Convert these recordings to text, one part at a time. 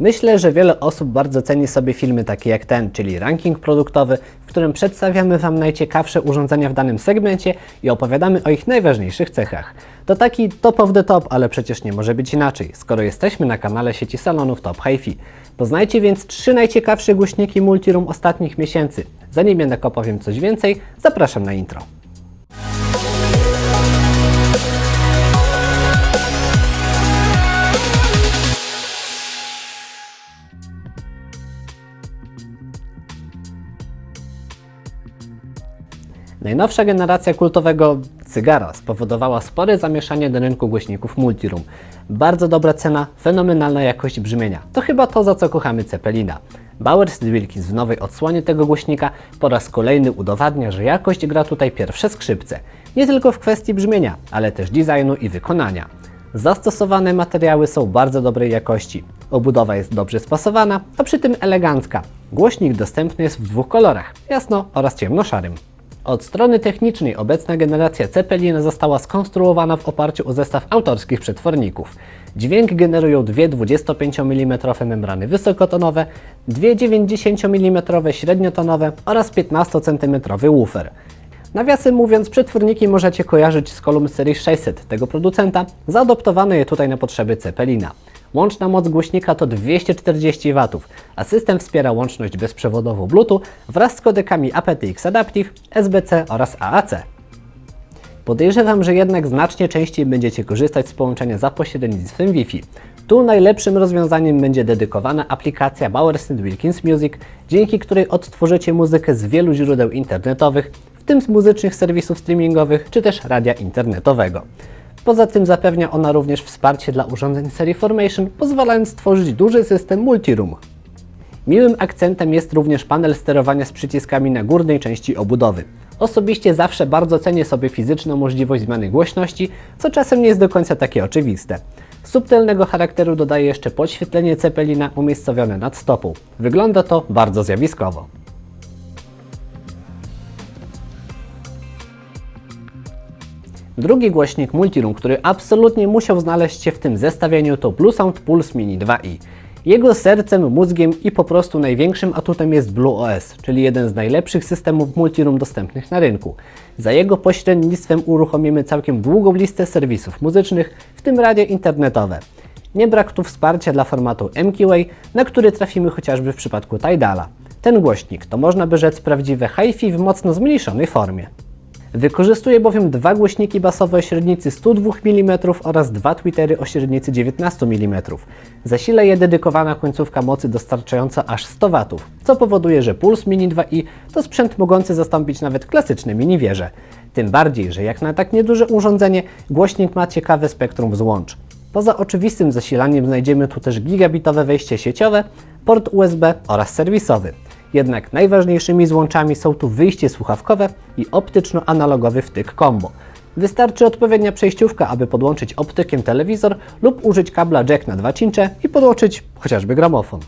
Myślę, że wiele osób bardzo ceni sobie filmy takie jak ten, czyli ranking produktowy, w którym przedstawiamy Wam najciekawsze urządzenia w danym segmencie i opowiadamy o ich najważniejszych cechach. To taki top of the top, ale przecież nie może być inaczej, skoro jesteśmy na kanale sieci salonów Top Hi-Fi. Poznajcie więc trzy najciekawsze głośniki Multiroom ostatnich miesięcy. Zanim jednak opowiem coś więcej, zapraszam na intro. Najnowsza generacja kultowego cygara spowodowała spore zamieszanie na rynku głośników Multiroom. Bardzo dobra cena, fenomenalna jakość brzmienia. To chyba to, za co kochamy Cepelina. Bowers Wilkins w nowej odsłonie tego głośnika po raz kolejny udowadnia, że jakość gra tutaj pierwsze skrzypce. Nie tylko w kwestii brzmienia, ale też designu i wykonania. Zastosowane materiały są bardzo dobrej jakości. Obudowa jest dobrze spasowana, a przy tym elegancka. Głośnik dostępny jest w dwóch kolorach, jasno oraz ciemnoszarym. Od strony technicznej obecna generacja Cepelina została skonstruowana w oparciu o zestaw autorskich przetworników. Dźwięk generują dwie 25 mm membrany wysokotonowe, dwie 90 mm średniotonowe oraz 15 cm woofer. Nawiasem mówiąc, przetworniki możecie kojarzyć z kolumn serii 600 tego producenta, zaadoptowano je tutaj na potrzeby Cepelina. Łączna moc głośnika to 240 W, a system wspiera łączność bezprzewodową Bluetooth wraz z kodekami aptX Adaptive, SBC oraz AAC. Podejrzewam, że jednak znacznie częściej będziecie korzystać z połączenia za pośrednictwem Wi-Fi. Tu najlepszym rozwiązaniem będzie dedykowana aplikacja Bowers Wilkins Music, dzięki której odtworzycie muzykę z wielu źródeł internetowych, tym z muzycznych serwisów streamingowych czy też radia internetowego. Poza tym zapewnia ona również wsparcie dla urządzeń serii Formation, pozwalając stworzyć duży system multiroom. Miłym akcentem jest również panel sterowania z przyciskami na górnej części obudowy. Osobiście zawsze bardzo cenię sobie fizyczną możliwość zmiany głośności, co czasem nie jest do końca takie oczywiste. Subtelnego charakteru dodaje jeszcze podświetlenie Cepelina umiejscowione nad stopą. Wygląda to bardzo zjawiskowo. Drugi głośnik Multiroom, który absolutnie musiał znaleźć się w tym zestawieniu to Bluesound Pulse Mini 2i. Jego sercem, mózgiem i po prostu największym atutem jest Blue OS, czyli jeden z najlepszych systemów multiroom dostępnych na rynku. Za jego pośrednictwem uruchomimy całkiem długą listę serwisów muzycznych, w tym radia internetowe. Nie brak tu wsparcia dla formatu MQA, na który trafimy chociażby w przypadku Tidala. Ten głośnik to można by rzec prawdziwe hi-fi w mocno zmniejszonej formie. Wykorzystuje bowiem dwa głośniki basowe o średnicy 102 mm oraz dwa tweetery o średnicy 19 mm. Zasila je dedykowana końcówka mocy dostarczająca aż 100 W, co powoduje, że Pulse Mini 2i to sprzęt mogący zastąpić nawet klasyczne mini wieże. Tym bardziej, że jak na tak nieduże urządzenie, głośnik ma ciekawe spektrum złącz. Poza oczywistym zasilaniem znajdziemy tu też gigabitowe wejście sieciowe, port USB oraz serwisowy. Jednak najważniejszymi złączami są tu wyjście słuchawkowe i optyczno-analogowy wtyk combo. Wystarczy odpowiednia przejściówka, aby podłączyć optykiem telewizor lub użyć kabla jack na 2 cincze i podłączyć chociażby gramofon.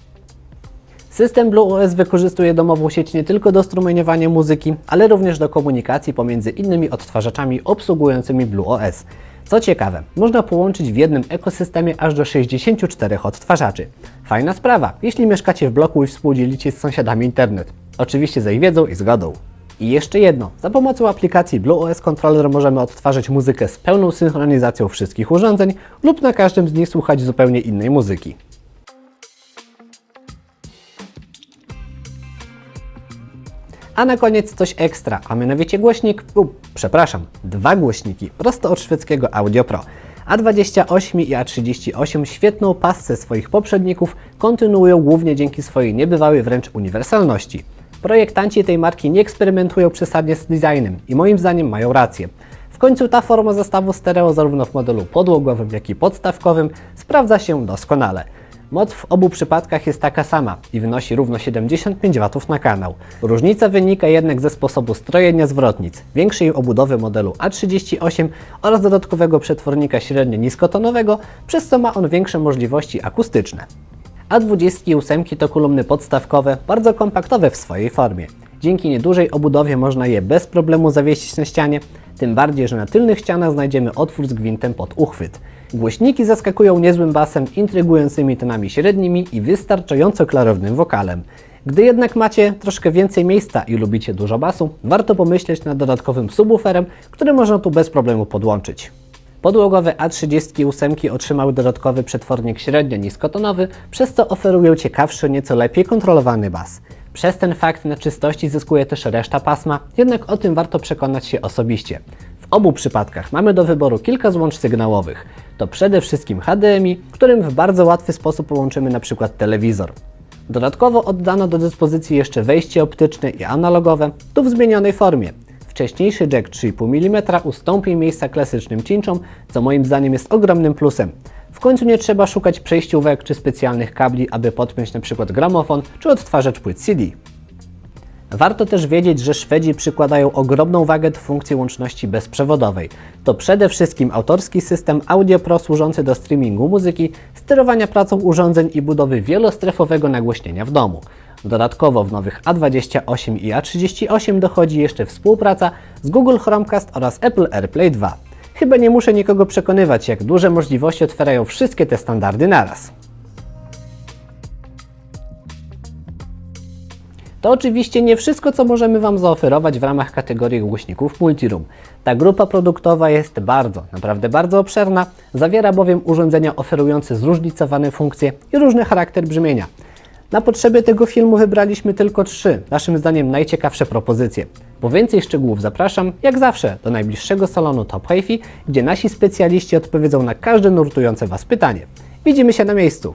System Blue OS wykorzystuje domową sieć nie tylko do strumieniowania muzyki, ale również do komunikacji pomiędzy innymi odtwarzaczami obsługującymi Blue OS. Co ciekawe, można połączyć w jednym ekosystemie aż do 64 odtwarzaczy. Fajna sprawa, jeśli mieszkacie w bloku i współdzielicie z sąsiadami internet. Oczywiście za ich wiedzą i zgodą. I jeszcze jedno, za pomocą aplikacji Blue OS Controller możemy odtwarzać muzykę z pełną synchronizacją wszystkich urządzeń lub na każdym z nich słuchać zupełnie innej muzyki. A na koniec coś ekstra, a mianowicie głośnik, u, przepraszam, dwa głośniki prosto od szwedzkiego Audio Pro. A28 i A38 świetną pasce swoich poprzedników kontynuują głównie dzięki swojej niebywałej wręcz uniwersalności. Projektanci tej marki nie eksperymentują przesadnie z designem i moim zdaniem mają rację. W końcu ta forma zestawu stereo zarówno w modelu podłogowym, jak i podstawkowym sprawdza się doskonale. Moc w obu przypadkach jest taka sama i wynosi równo 75 W na kanał. Różnica wynika jednak ze sposobu strojenia zwrotnic, większej obudowy modelu A38 oraz dodatkowego przetwornika średnio-niskotonowego, przez co ma on większe możliwości akustyczne. A28 to kolumny podstawkowe, bardzo kompaktowe w swojej formie. Dzięki niedużej obudowie można je bez problemu zawiesić na ścianie, Tym bardziej, że na tylnych ścianach znajdziemy otwór z gwintem pod uchwyt. Głośniki zaskakują niezłym basem, intrygującymi tonami średnimi i wystarczająco klarownym wokalem. Gdy jednak macie troszkę więcej miejsca i lubicie dużo basu, warto pomyśleć nad dodatkowym subwooferem, który można tu bez problemu podłączyć. Podłogowe A38 otrzymały dodatkowy przetwornik średnio niskotonowy, przez co oferują ciekawszy, nieco lepiej kontrolowany bas. Przez ten fakt na czystości zyskuje też reszta pasma, jednak o tym warto przekonać się osobiście. Obu przypadkach mamy do wyboru kilka złącz sygnałowych. To przede wszystkim HDMI, którym w bardzo łatwy sposób połączymy np. telewizor. Dodatkowo oddano do dyspozycji jeszcze wejście optyczne i analogowe, tu w zmienionej formie. Wcześniejszy jack 3,5 mm ustąpi miejsca klasycznym cinczom, co moim zdaniem jest ogromnym plusem. W końcu nie trzeba szukać przejściówek czy specjalnych kabli, aby podpiąć np. gramofon czy odtwarzacz płyt CD. Warto też wiedzieć, że Szwedzi przykładają ogromną wagę do funkcji łączności bezprzewodowej. To przede wszystkim autorski system Audio Pro służący do streamingu muzyki, sterowania pracą urządzeń i budowy wielostrefowego nagłośnienia w domu. Dodatkowo w nowych A28 i A38 dochodzi jeszcze współpraca z Google Chromecast oraz Apple AirPlay 2. Chyba nie muszę nikogo przekonywać, jak duże możliwości otwierają wszystkie te standardy naraz. To oczywiście nie wszystko, co możemy Wam zaoferować w ramach kategorii głośników Multiroom. Ta grupa produktowa jest bardzo, naprawdę bardzo obszerna, zawiera bowiem urządzenia oferujące zróżnicowane funkcje i różny charakter brzmienia. Na potrzeby tego filmu wybraliśmy tylko trzy, naszym zdaniem najciekawsze propozycje. Po więcej szczegółów zapraszam, jak zawsze, do najbliższego salonu Top HiFi, gdzie nasi specjaliści odpowiedzą na każde nurtujące Was pytanie. Widzimy się na miejscu!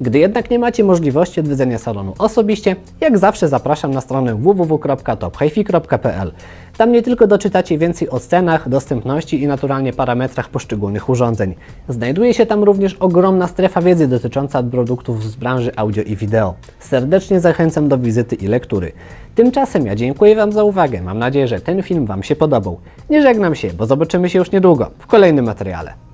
Gdy jednak nie macie możliwości odwiedzenia salonu osobiście, jak zawsze zapraszam na stronę www.tophifi.pl. Tam nie tylko doczytacie więcej o cenach, dostępności i naturalnie parametrach poszczególnych urządzeń. Znajduje się tam również ogromna strefa wiedzy dotycząca produktów z branży audio i wideo. Serdecznie zachęcam do wizyty i lektury. Tymczasem ja dziękuję Wam za uwagę. Mam nadzieję, że ten film Wam się podobał. Nie żegnam się, bo zobaczymy się już niedługo w kolejnym materiale.